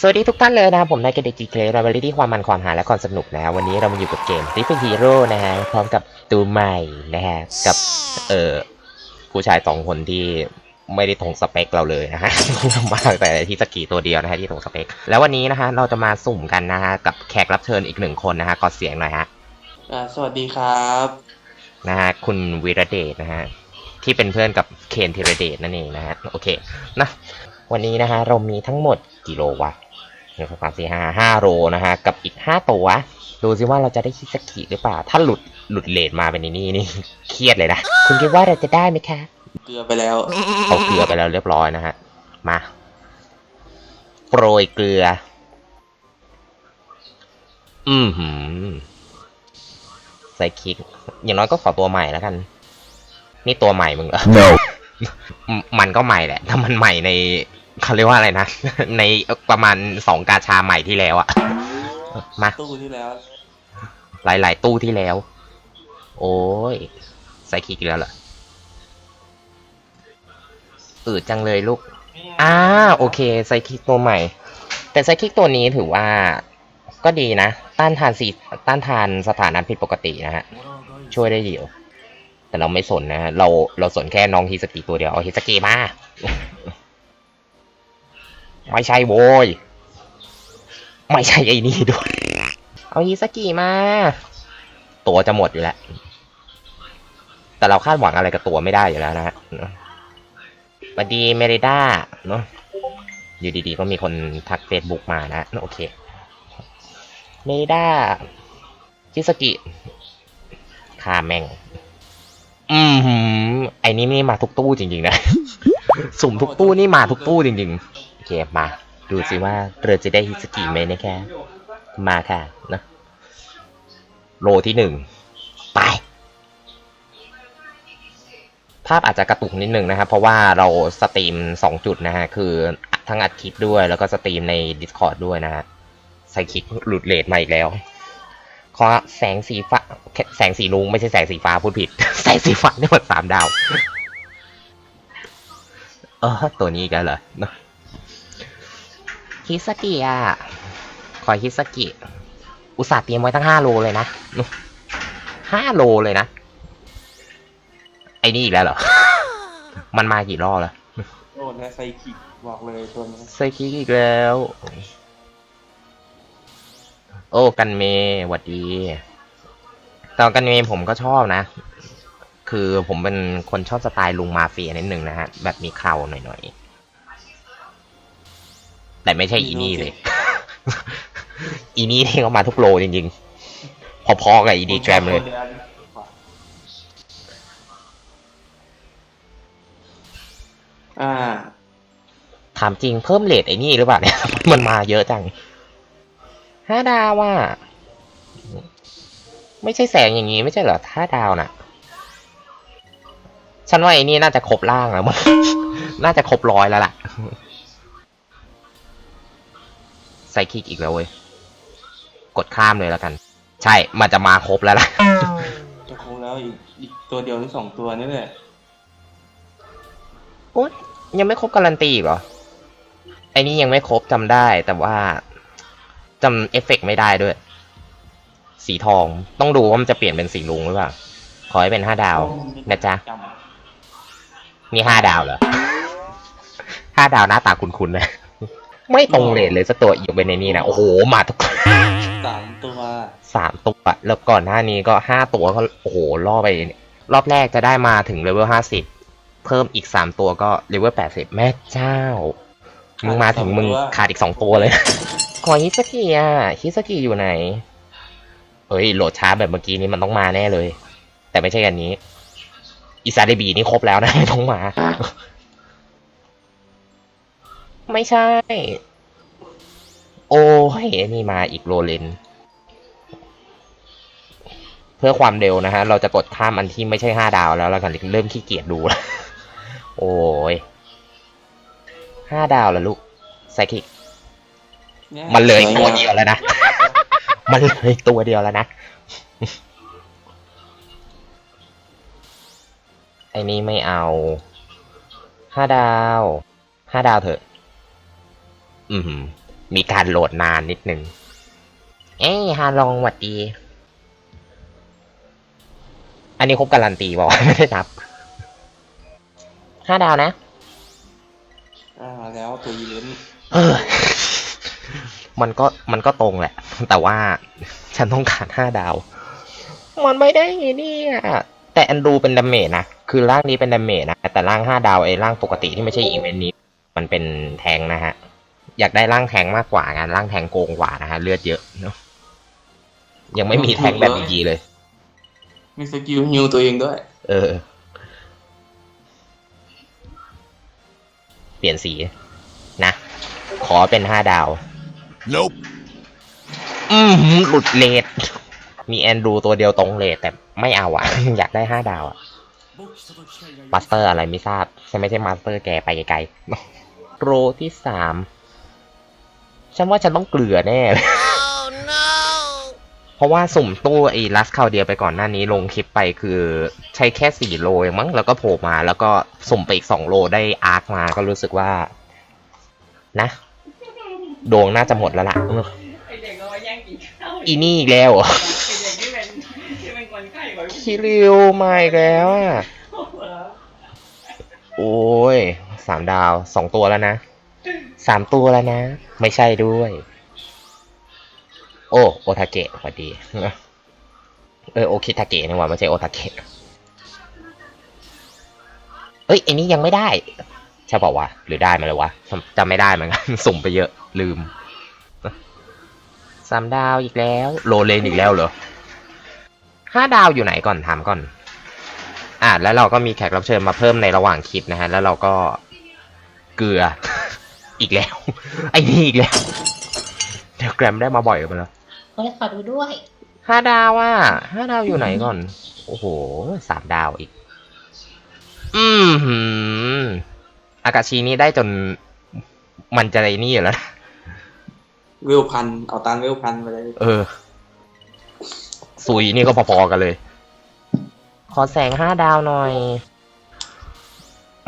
สวัสดีทุกท่านเลยนะครับผมนายเกเดจิเคลเราไปที่ความมันความหาและความสนุกนะฮะวันนี้เรามาอยู่กับเกม r i f t Hero นะฮะพร้อมกับตัวใหม่นะฮะกับเอ่อผู้ชายสองคนที่ไม่ได้ตรงสเปคเราเลยนะฮะ มาแต่ที่สกีตัวเดียวนะฮะที่ตรงสเปค แล้ววันนี้นะฮะเราจะมาสุ่มกันนะฮะกับแขกรับเชิญอีกหนึ่งคนนะฮะกอดเสียงหน่อยฮะอ่าสวัสดีครับนะฮะคุณวีระเดชนะฮะที่เป็นเพื่อนกับเคนธีรเดชนั่นเองนะฮะโอเคนะวันนี้นะฮะเรามีทั้งหมดกี่โลวะ หนึ่งสองสามสี่ห้าห้าโลนะฮะกับอีกห้าตัวดูสิว่าเราจะได้คิดสกิหรือเปล่า ถ้าหลุดหลุดเลทมาเป็นนี่นี่เครียดเลยนะ คุณคิดว่าเราจะได้ไหมคะ เกลือไปแล้วเอาเกลือไปแล้วเรียบร้อยนะฮะ มาโปรยเกลือ อืมหืมใส่คลิก อย่างน้อยก็ขอตัวใหม่แล้วกัน นี่ตัวใหม่มึงเหรอ No. มมันก็ใหม่แหละ ถ้ามันใหม่ใน เขาเรียกว่าอะไรนะ ในประมาณสองกาชาใหม่ที่แล้วอะมาตู้ที่แล้ว หลาย ๆ ตู้ที่แล้ว โอ้ยใส่คลิกอีกแล้วเหรออืดจังเลยลูกอ่าโอเคไซคิกตัวใหม่ แต่ไซคิกตัวนี้ถือว่าก็ดีนะ ต้านทานสีต้านทานสถานะผิดปกตินะฮะ ช่วยได้เดียว แต่เราไม่สนนะฮะ เราเราสนแค่น้องฮิสกิตัวเดียว เอาฮิสกิมา ไม่ใช่โว้ย ไม่ใช่ไอ้นี่ด้วย เอาฮิสกิมา ตัวจะหมดอยู่แล้ว แต่เราคาดหวังอะไรกับตัวไม่ได้อยู่แล้วนะฮะสวัสดีเมริด้าเนาะ อยู่ดีๆ ก็มีคนทักเฟซบุ๊กมานะ โอเค เมริด้าชิสกิคาแม่ง อืมไอ้นี่นี่มาทุกตู้จริงๆนะ สุ่มทุกตู้นี่มาทุกตู้จริง ๆ เคมา ดูสิว่าเราจะได้ฮิสกิไหมนะแค่มาค่ะนะโลที่หนึ่งไป ภาพอาจจะกระตุกนิดนึงนะครับ เพราะว่าเราสตรีมสองจุดนะฮะ คือทั้งอัดคลิปด้วยแล้วก็สตรีมใน Discord ด้วยนะฮะใส่คลิปหลุดเลทมาอีกแล้วขอแสงสีฟ้า แสงสีลุงไม่ใช่แสงสีฟ้าพูดผิด แสงสีฟ้านี่มันสามดาว เออตัวนี้กันเหรอเนอะ ฮิสกิอะ ขอฮิสกิ อุตส่าห์เตรียมไว้ตั้งห้าโลเลยนะห้าโลเลยนะ ไอ้นี่อีกแล้วเหรอ มันมากี่รอบแล้วโอ้นะไซคิกบอกเลยตัวนี้ไซคิกอีกแล้ว โอ้กันเมหวัดดีตอนกันเมผมก็ชอบนะ คือผมเป็นคนชอบสไตล์ลุงมาเฟียนิดหนึ่งนะฮะ แบบมีเคราหน่อยๆ แต่ไม่ใช่อีนี่เลย อีนี่ที่เขามาทุกโลจริงๆ พอๆกับอีดีแกรมเลย อ่า ถามจริงเพิ่มเลทไอ้นี่หรือเปล่าเนี่ย มันมาเยอะจังห้าดาวว่ะ ไม่ใช่แสงอย่างนี้ไม่ใช่เหรอห้าดาวน่ะ ฉันว่าไอ้นี่น่าจะครบล่างแล้วมั้ง น่าจะครบร้อยแล้วล่ะ ใส่คลิกอีกแล้วเว้ย กดข้ามเลยแล้วกัน ใช่ มันจะมาครบแล้วล่ะ จะคงแล้วอีกอีกตัวเดียวหรือสองตัวนี่แหละโอ๊ยยังไม่ครบการันตีอีกเหรอ ไอ้นี่ยังไม่ครบจำได้แต่ว่าจำเอฟเฟกต์ไม่ได้ด้วย สีทองต้องดูว่ามันจะเปลี่ยนเป็นสีลุงหรือเปล่า ขอให้เป็นห้าดาวนะจ๊ะจนี่ห้าดาวเหรอ ห้าดาวหน้าตาคุ้นๆนะ ไม่ตรงเลทเลยสักตัวอีกเป็นในนี้นะโอ้โหมาทุกำสามตัวสามตัวแล้วก่อนหน้านี้ก็ห้าตัวก็โอ้โหล่อไป รอบแรกจะได้มาถึงเลเวลห้าสิบเพิ่มอีกสามตัวก็เลเวลแปดสิบแม่เจ้า มึงมาถึงมึงขาดอีกสองตัวเลยขอฮิสกิอะฮิสกิอยู่ไหนเฮ้ยโหลดช้าแบบเมื่อกี้นี้มันต้องมาแน่เลย แต่ไม่ใช่กันนี้อิซาเดบีนี่ครบแล้วนะไม่ต้องมา ไม่ใช่ โอ้ยนี่มาอีกโรเลนเพื่อความเร็วนะฮะ เราจะกดข้ามอันที่ไม่ใช่ห้าดาวแล้วแล้วกันเริ่มขี้เกียจดูแล้วโอ้ยห้าดาวแล้วลูกไซคิกยมันเหลยตัวเดียวแล้วนะ มันเหลยตัวเดียวแล้วนะ ไอ้นี้ไม่เอา ห้าดาว ห้าดาวเถอะ อือหือมีการโหลดนานนิดนึง เอ้ยฮาลองหวัดดี อันนี้ครบการันตีบอกไม่ได้นับห้าดาวนะ อ่าแล้วตัวยีเลนเออ มันก็มันก็ตรงแหละ แต่ว่าฉันต้องการห้าดาว มันไม่ได้นี่อะแต่อันดูเป็นดาเมจนะ คือร่างนี้เป็นดาเมจนะ แต่ร่างห้าดาวไอ้ร่างปกติที่ไม่ใช่อีเวนต์นี้ มันเป็นแทงนะฮะ อยากได้ร่างแทงมากกว่างานร่างแทงโกงกว่านะฮะเลือดเยอะเนอะยังไม่มีแทงแบบดีๆเลย มีสกิลฮิวตัวเองด้วย เออ เปลี่ยนสี นะ ขอเป็นห้าดาว Nope. อืมหลุดเลทมีแอนดรูตัวเดียวตรงเลทแต่ไม่เอาอะอยากได้ห้าดาวอะมาสเตอร์อะไรไม่ทราบ ใช่ไม่ใช่มาสเตอร์แกไปไกลๆโรที่สาม ฉันว่าฉันต้องเกลือแน่เลยเพราะว่าสุ่มตู้ไอ้ลัสคาวเดียไปก่อนหน้านี้ลงคลิปไปคือใช้แค่สี่โลเองมั้งแล้วก็โผล่มา แล้วก็สุ่มไปอีกสองโลได้อาร์คมาก็รู้สึกว่า นะ ดวงน่าจะหมดแล้วล่ะเออไอเด็กก็มาแย่งกินข้าวอีนี่อีกแล้วเหรอไอเด็กที่เป็นที่เป็นคนไข้ไว้คิริวมาอีกแล้วอะ โอ้ยสามดาวสองตัวแล้วนะ สามตัวแล้วนะ ไม่ใช่ด้วย โอ้โอทาเกะพอดี เออโอคิทาเกะนี่หว่าไม่ใช่โอทาเกะเอ้ยไอันนี้ยังไม่ได้ใช่ป่าวะหรือได้มาเลยวะจำไม่ได้เหมือนกันสุ่มไปเยอะลืมสามดาวอีกแล้ว โลเลนอีกแล้วเหรอห้าดาวอยู่ไหนก่อนถามก่อน อะแล้วเราก็มีแขกรับเชิญมาเพิ่มในระหว่างคลิปนะฮะ แล้วเราก็เกลือ อีกแล้ว ไอ้นี่อีกแล้วเดี๋ยวแกรมได้มาบ่อยกันแล้วเฮ้ยขอดูด้วยห้าดาวอะห้าดาวอยู่ไหนก่อน โอ้โหสามดาวอีก อืมหืมอากาชีนี้ได้จนมันจะไรนี่อยู่แล้วนะเวลพัน เอาตังค์เวลพันไปเลย เออสุยนี่ก็พอๆกันเลย ขอแสงห้าดาวหน่อย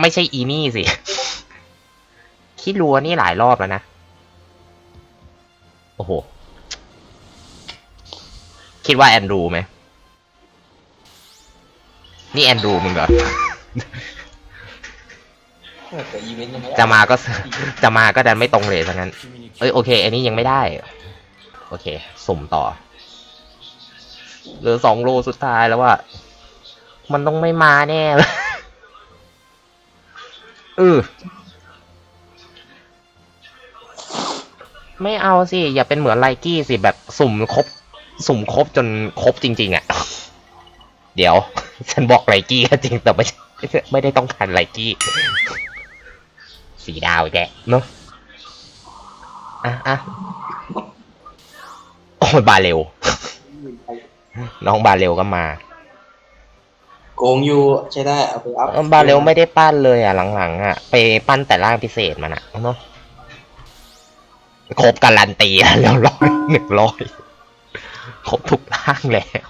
ไม่ใช่อีนี่สิ คิดรัวนี่หลายรอบแล้วนะ โอ้โห คิดว่าแอนดรูไหม นี่แอนดรูมึงเหรอ แต่อีเวนต์ยังไม่ได้จะมาก็ จะมาก็ดันไม่ตรงเลยทั้งนั้น เอ้ยโอเค อันนี้ยังไม่ได้ โอเค สุ่มต่อ เหลือสองโลสุดท้ายแล้วว่า มันต้องไม่มาแน่เลย เออ ไม่เอาสิ อย่าเป็นเหมือนไลกี้สิแบบสุ่มครบ สุ่มครบจนครบจริง ๆ อะ เดี๋ยว ฉันบอกไลกี้ก็จริงแต่ไม่ใช่ไม่ได้ต้องการไลกี้สีดาวอีกแกเนาะอะอะโอ้ยบาเร็ว น้องบาเร็วก็มา โกงอยู่ใช้ได้เอาไปอัพเออบาเร็วไม่ได้ปั้นเลยอะหลังๆอะ ไปปั้นแต่ร่างพิเศษมันอะเนาะ ครบการันตีแล้วร้อยหนึ่งร้อยครบทุกร่างแล้ว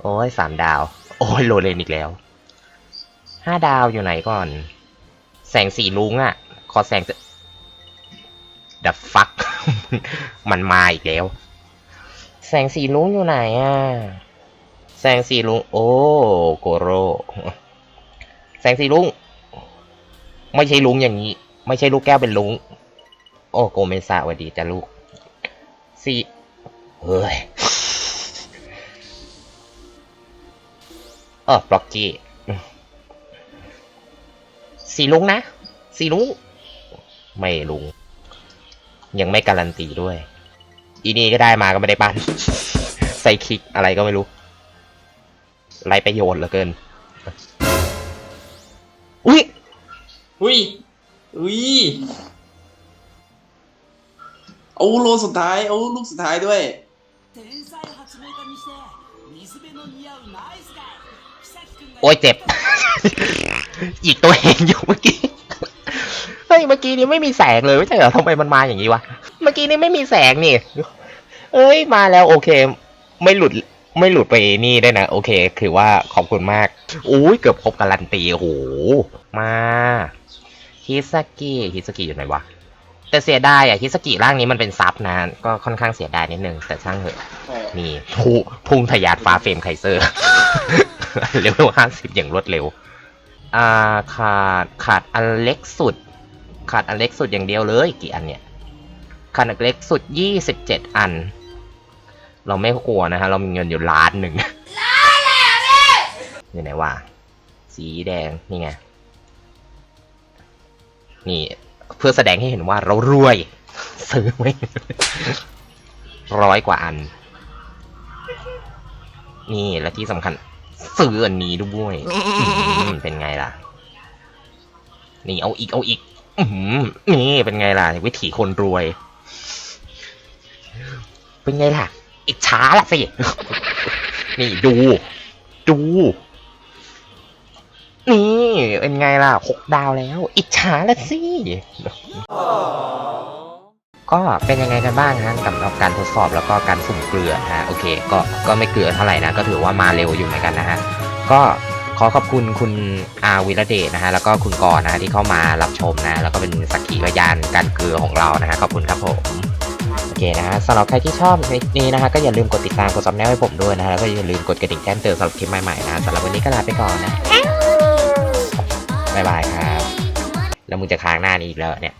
โอ้ยสามดาว โอ้ยโลเลนอีกแล้วห้าดาวอยู่ไหนก่อน แสงสีลุงอะ ขอแสงดับฟัก มันมาอีกแล้ว แสงสีลุงอยู่ไหนอะ แสงสีลุง โอ้โกโร แสงสีลุง ไม่ใช่ลุงอย่างนี้ ไม่ใช่ลูกแก้วเป็นลุง โอ้โกเมซาสวัสดีจ้าลูกสี่เฮ้ยเออบล็อกกี้สี่ลุงนะสี่ลุง ไม่ลุง ยังไม่การันตีด้วย อีนี่ก็ได้มาก็ไม่ได้ปั้นใส่คลิกอะไรก็ไม่รู้ไรประโยชน์เหลือเกิน อุ้ยอุ้ย อุ้ยโอ้โลสุดท้ายโอ้ลูกสุดท้ายด้วยโอ้ยเจ็บหยุกตัวเองอยู่เมื่อกี้ เฮ้ย เมื่อกี้นี้ไม่มีแสงเลยไม่ใช่เหรอทำไมมันมาอย่างนี้วะ เมื่อกี้นี้ไม่มีแสงนี่ เอ้ย มาแล้วโอเค ไม่หลุด ไม่หลุดไปนี่ได้นะ โอเค คือว่าขอบคุณมาก อุ้ย เกือบครบการันตี โอ้โห มา ฮิสกิฮิสกิอยู่ไหนวะ แต่เสียดายอะฮิสกิร่างนี้มันเป็นซับนะ ก็ค่อนข้างเสียดายนิดนึง แต่ช่างเถอะใช่นี่พุ่งพุ่งทะยานฟ้าเฟรมไคเซอร์ เร็วห้าสิบอย่างรวดเร็ว อ่าขาดขาดอันเล็กสุด ขาดอันเล็กสุดอย่างเดียวเลยกี่อันเนี่ย ขาดอันเล็กสุดยี่สิบเจ็ดอัน เราไม่กลัวนะฮะ เรามีเงินอยู่ล้านหนึ่งล้านเลยอยู่ไหนวะ สีแดงนี่ไง นี่ เพื่อแสดงให้เห็นว่าเรารวย ซื้อไว้ร้อยกว่าอัน นี่และที่สำคัญ ซื้ออันนี้ด้วยเป็นไงล่ะ นี่เอาอีกเอาอีกนี่เป็นไงล่ะ วิถีคนรวย เป็นไงล่ะ อิจฉาละสิ นี่ดู ดู นี่ เป็นไงล่ะหกดาวแล้ว อิจฉาละสิ ก็เป็นยังไงกันบ้างฮะกับการทดสอบแล้วก็การสุ่มเกลือนะฮะโอเค ก็ก็ไม่เกลือเท่าไหร่นะ ก็ถือว่ามาเร็วอยู่เหมือนกันนะฮะ ก็ขอขอบคุณคุณอาวิรเดชนะฮะแล้วก็คุณกรณ์นะฮะที่เข้ามารับชมนะ แล้วก็เป็นสักขีพยานการเกลือของเรานะฮะขอบคุณครับผมโอเคนะฮะสำหรับใครที่ชอบคลิปนี้นะฮะก็อย่าลืมกดติดตามกดซับแนลให้ผมด้วยนะฮะแล้วก็อย่าลืมกดกระดิ่งแจ้งเตือนสำหรับคลิปใหม่ๆนะสำหรับวันนี้ก็ลาไปก่อนนะ บ๊ายบายครับ แล้วมึงจะค้างหน้านี้อีกแล้วเนี่ย